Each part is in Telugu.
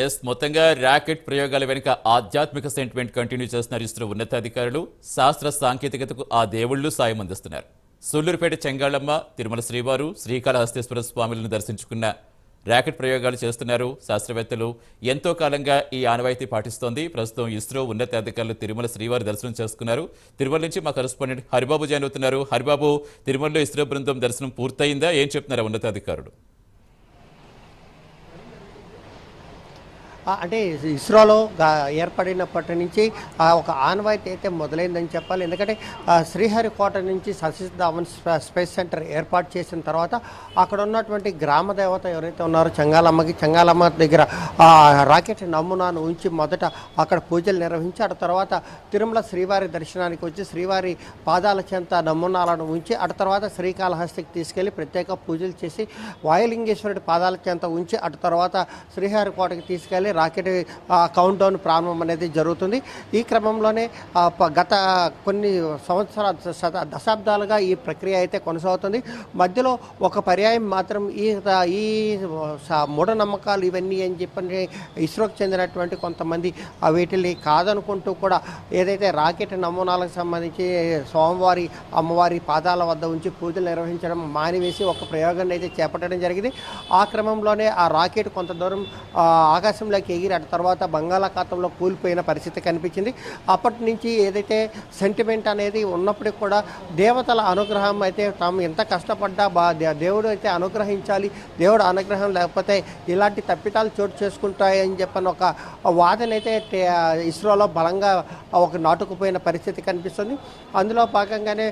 ఎస్ మొత్తంగా ర్యాకెట్ ప్రయోగాల వెనుక ఆధ్యాత్మిక సెంటిమెంట్ కంటిన్యూ చేస్తున్నారు ఇస్రో ఉన్నతాధికారులు శాస్త్ర సాంకేతికతకు ఆ దేవుళ్ళు సాయం అందిస్తున్నారు. సూళ్ళూరుపేట చెంగాళమ్మ తిరుమల శ్రీవారు శ్రీకాళహస్తేశ్వర స్వాములను దర్శించుకున్న ర్యాకెట్ ప్రయోగాలు చేస్తున్నారు శాస్త్రవేత్తలు. ఎంతో కాలంగా ఈ ఆనవాయితీ పాటిస్తోంది. ప్రస్తుతం ఇస్రో ఉన్నతాధికారులు తిరుమల శ్రీవారి దర్శనం చేసుకున్నారు. తిరుమల నుంచి మా కరెస్పాండెంట్ హరిబాబు జాయిన్ అవుతున్నారు. హరిబాబు తిరుమలలో ఇస్రో బృందం దర్శనం పూర్తయిందా? ఏం చెప్తున్నారు ఉన్నతాధికారులు అంటే ఇస్రోలో ఏర్పడినప్పటి నుంచి ఒక ఆనవాయితీ అయితే మొదలైందని చెప్పాలి. ఎందుకంటే శ్రీహరికోట నుంచి సతీష్ ధావన్ స్పేస్ సెంటర్ ఏర్పాటు చేసిన తర్వాత అక్కడ ఉన్నటువంటి గ్రామ దేవత ఎవరైతే ఉన్నారో చంగాలమ్మకి చంగాలమ్మ దగ్గర రాకెట్ నమూనాను ఉంచి మొదట అక్కడ పూజలు నిర్వహించి అటు తర్వాత తిరుమల శ్రీవారి దర్శనానికి వచ్చి శ్రీవారి పాదాల చెంత నమూనాలను ఉంచి అటు తర్వాత శ్రీకాళహస్తికి తీసుకెళ్ళి ప్రత్యేక పూజలు చేసి వాయులింగేశ్వరుడి పాదాల చెంత ఉంచి అటు తర్వాత శ్రీహరికోటకి తీసుకెళ్ళి రాకెట్ కౌంట్ డౌన్ ప్రారంభం అనేది జరుగుతుంది. ఈ క్రమంలోనే గత కొన్ని సంవత్సరాల దశాబ్దాలుగా ఈ ప్రక్రియ అయితే కొనసాగుతుంది. మధ్యలో ఒక పర్యాయం మాత్రం ఈ ఈ మూఢనమ్మకాలు ఇవన్నీ అని చెప్పని ఇస్రోకి చెందినటువంటి కొంతమంది వీటిని కాదనుకుంటూ కూడా ఏదైతే రాకెట్ నమూనాలకు సంబంధించి స్వామివారి అమ్మవారి పాదాల వద్ద ఉంచి పూజలు నిర్వహించడం మానివేసి ఒక ప్రయోగాన్ని అయితే చేపట్టడం జరిగింది. ఆ క్రమంలోనే ఆ రాకెట్ కొంత దూరం ఆకాశంలో ఆకాశంలోకి ఎగిరి అటు తర్వాత బంగాళాఖాతంలో కూలిపోయిన పరిస్థితి కనిపించింది. అప్పటి నుంచి ఏదైతే సెంటిమెంట్ అనేది ఉన్నప్పటికీ కూడా దేవతల అనుగ్రహం అయితే తాము ఎంత కష్టపడ్డా బా దేవుడు అయితే అనుగ్రహించాలి దేవుడు అనుగ్రహం లేకపోతే ఇలాంటి తప్పితాలు చోటు చేసుకుంటాయని చెప్పని ఒక వాదన అయితే ఇస్రోలో బలంగా ఒక నాటుకుపోయిన పరిస్థితి కనిపిస్తుంది. అందులో భాగంగానే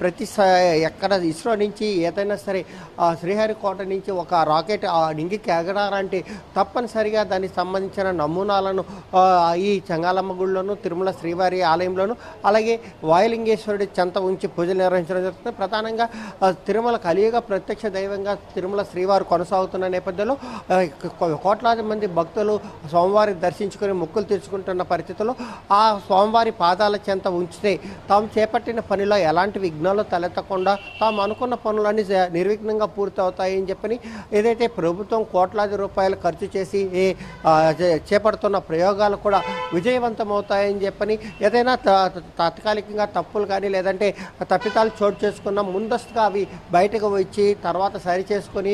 ప్రతి స- ఎక్కడ ఇస్రో నుంచి ఏదైనా సరే ఆ, శ్రీహరికోట నుంచి ఒక రాకెట్ ఆ నింగికి ఎగరాలంటే తప్పనిసరిగా దానికి సంబంధించిన నమూనాలను ఈ చంగాలమ్మ గుడిలోను తిరుమల శ్రీవారి ఆలయంలోను అలాగే వాయులింగేశ్వరుడి చెంత ఉంచి పూజలు నిర్వహించడం జరుగుతుంది. ప్రధానంగా తిరుమల కలియుగ ప్రత్యక్ష దైవంగా తిరుమల శ్రీవారు కొనసాగుతున్న నేపథ్యంలో కోట్లాది మంది భక్తులు స్వామివారి దర్శించుకొని మొక్కులు తీర్చుకుంటున్న పరిస్థితుల్లో ఆ స్వామివారి పాదాల చెంత ఉంచితే తాము చేపట్టిన పనిలో ఎలాంటి విఘ్నాలు తలెత్తకుండా తాము అనుకున్న పనులన్నీ నిర్విఘ్నంగా పూర్తవుతాయని చెప్పని ఏదైతే ప్రభుత్వం కోట్లాది రూపాయలు ఖర్చు చేసి ఏ చేపడుతున్న ప్రయోగాలు కూడా విజయవంతం అవుతాయని చెప్పని ఏదైనా తా- తాత్కాలికంగా తప్పులు కానీ లేదంటే తప్పితాలు చోటు చేసుకున్న ముందస్తుగా అవి బయటకు వచ్చి తర్వాత సరి చేసుకొని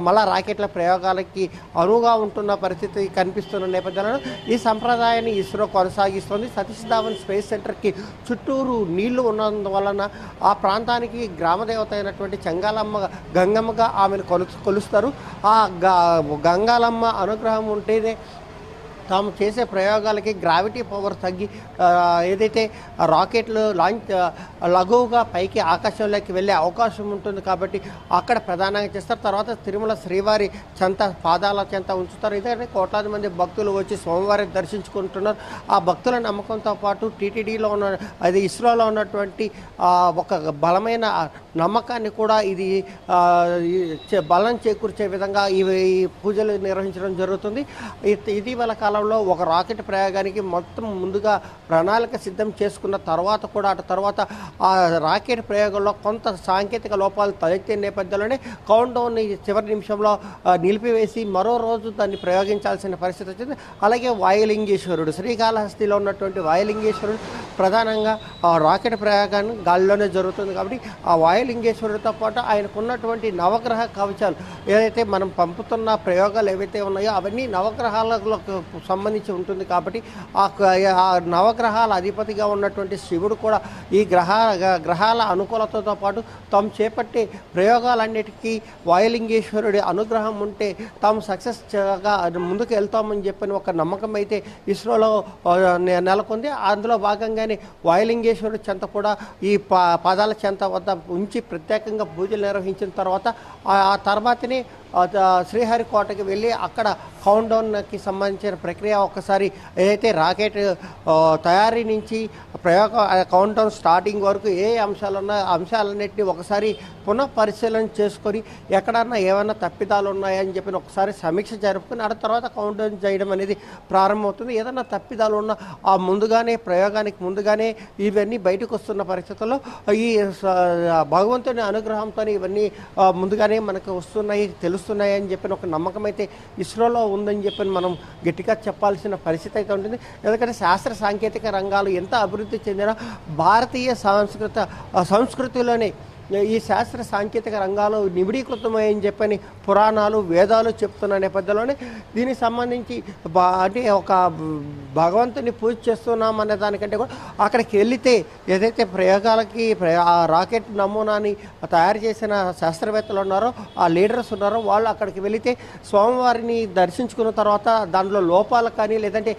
మళ్ళా రాకెట్ల ప్రయోగాలకి అనువుగా ఉంటున్న పరిస్థితి కనిపిస్తున్న నేపథ్యంలో ఈ సంప్రదాయాన్ని ఇస్రో కొనసాగిస్తుంది. సతీష్ ధావన్ స్పేస్ సెంటర్కి చుట్టూరు నీళ్ళు ఉన్నందువలన ఆ ప్రాంతానికి గ్రామదేవత అయినటువంటి చంగాలమ్మ గంగమ్మగా ఆమెను కొలు కొలుస్తారు. ఆ గంగాలమ్మ అనుగ్రహం ఉంటేనే తాము చేసే ప్రయోగాలకి గ్రావిటీ పవర్ తగ్గి ఏదైతే రాకెట్లు లాంచ్ లఘువుగా పైకి ఆకాశంలోకి వెళ్ళే అవకాశం ఉంటుంది కాబట్టి అక్కడ ప్రధానంగా చేస్తారు. తర్వాత తిరుమల శ్రీవారి చెంత పాదాల చెంత ఉంచుతారు. ఇదే కోట్లాది మంది భక్తులు వచ్చి స్వామివారిని దర్శించుకుంటున్నారు. ఆ భక్తుల నమ్మకంతో పాటు టీటీడీలో ఉన్న అది ఇస్రోలో ఉన్నటువంటి ఒక బలమైన నమ్మకాన్ని కూడా ఇది చే- బలం చేకూర్చే విధంగా ఇవి ఈ పూజలు నిర్వహించడం జరుగుతుంది. ఇటీవల కాలం కాలంలో ఒక రాకెట్ ప్రయోగానికి మొత్తం ముందుగా ప్రణాళిక సిద్ధం చేసుకున్న తర్వాత కూడా అటు తర్వాత ఆ రాకెట్ ప్రయోగంలో కొంత సాంకేతిక లోపాలు తలెత్తే నేపథ్యంలోనే కౌంట్ డౌన్ చివరి నిమిషంలో నిలిపివేసి మరో రోజు దాన్ని ప్రయోగించాల్సిన పరిస్థితి వచ్చింది. అలాగే వాయులింగేశ్వరుడు శ్రీకాళహస్తిలో ఉన్నటువంటి వాయులింగేశ్వరుడు ప్రధానంగా ఆ రాకెట్ ప్రయోగాన్ని గాలిలోనే జరుగుతుంది కాబట్టి ఆ వాయులింగేశ్వరుడితో పాటు ఆయనకున్నటువంటి నవగ్రహ కవచాలు ఏదైతే మనం పంపుతున్న ప్రయోగాలు ఏవైతే ఉన్నాయో అవన్నీ నవగ్రహాలకు సంబంధించి ఉంటుంది కాబట్టి ఆ నవగ్రహాల అధిపతిగా ఉన్నటువంటి శివుడు కూడా ఈ గ్రహ గ్రహాల అనుకూలతతో పాటు తాము చేపట్టే ప్రయోగాలన్నిటికీ వాయులింగేశ్వరుడి అనుగ్రహం ఉంటే తాము సక్సెస్గా ముందుకు వెళ్తామని చెప్పని ఒక నమ్మకం అయితే ఇస్రోలో నెలకొంది. అందులో భాగంగానే వాయులింగేశ్వరుడి చెంత కూడా ఈ పాదాల చెంత వద్ద ఉంచి ప్రత్యేకంగా పూజలు నిర్వహించిన తర్వాత ఆ తర్వాతనే శ్రీహరికోటకి వెళ్ళి అక్కడ కౌంట్ డౌన్కి సంబంధించిన ప్రక్రియ ఒకసారి ఏదైతే రాకెట్ తయారీ నుంచి ప్రయోగ కౌంట్ స్టార్టింగ్ వరకు ఏ అంశాలున్న అంశాలన్నింటినీ ఒకసారి పునః పరిశీలన చేసుకొని ఎక్కడన్నా ఏమైనా తప్పిదాలు ఉన్నాయని చెప్పి ఒకసారి సమీక్ష జరుపుకొని ఆ తర్వాత కౌంట్ చేయడం అనేది ప్రారంభమవుతుంది. ఏదైనా తప్పిదాలు ఉన్నా ఆ ముందుగానే ప్రయోగానికి ముందుగానే ఇవన్నీ బయటకు వస్తున్న పరిస్థితుల్లో ఈ భగవంతుని అనుగ్రహంతో ఇవన్నీ ముందుగానే మనకు వస్తున్నాయి తెలుస్తున్నాయి అని చెప్పిన ఒక నమ్మకం అయితే ఇస్రోలో ఉందని చెప్పి మనం గట్టిగా చెప్పాల్సిన పరిస్థితి అయితే ఉంటుంది. ఎందుకంటే శాస్త్ర సాంకేతిక రంగాలు ఎంత అభివృద్ధి చెందిన భారతీయ సాంస్కృత సంస్కృతిలోని ఈ శాస్త్ర సాంకేతిక రంగాలు నిబిడీకృతమని చెప్పని పురాణాలు వేదాలు చెప్తున్న నేపథ్యంలోనే దీనికి సంబంధించి అంటే ఒక భగవంతుని పూజ చేస్తున్నాం అనే దానికంటే కూడా అక్కడికి వెళితే ఏదైతే ప్రయోగాలకి ప్రయో- ఆ రాకెట్ నమూనాని తయారు చేసిన శాస్త్రవేత్తలు ఉన్నారో ఆ లీడర్స్ ఉన్నారో వాళ్ళు అక్కడికి వెళితే స్వామివారిని దర్శించుకున్న తర్వాత దానిలో లోపాలు కానీ లేదంటే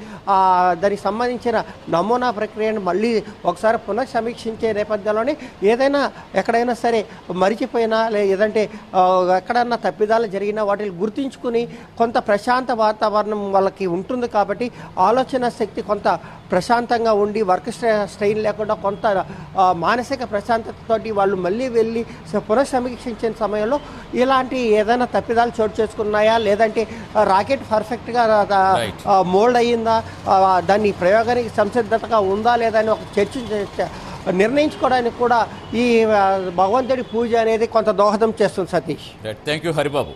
దానికి సంబంధించిన నమూనా ప్రక్రియను మళ్ళీ ఒకసారి పునః సమీక్షించే నేపథ్యంలోనే ఏదైనా ఎక్కడైనా సరే మరిచిపోయినా లేదంటే ఎక్కడన్నా తప్పిదాలు జరిగినా వాటిని గుర్తించుకుని కొంత ప్రశాంత వాతావరణం వాళ్ళకి ఉంటుంది కాబట్టి ఆలోచన శక్తి కొంత ప్రశాంతంగా ఉండి వర్క్ స్ట్రెయిన్ లేకుండా కొంత మానసిక ప్రశాంతతతోటి వాళ్ళు మళ్ళీ వెళ్ళి స- పునః సమీక్షించిన సమయంలో ఇలాంటి ఏదైనా తప్పిదాలు చోటు చేసుకున్నాయా లేదంటే రాకెట్ పర్ఫెక్ట్గా. మోల్డ్ అయ్యిందా దాన్ని ప్రయోగానికి సంసిద్ధతగా ఉందా లేదా అని ఒక చర్చ నిర్ణయించుకోవడానికి కూడా ఈ భగవంతుడి పూజ అనేది కొంత దోహదం చేస్తుంది సతీష్. Thank you Haribabu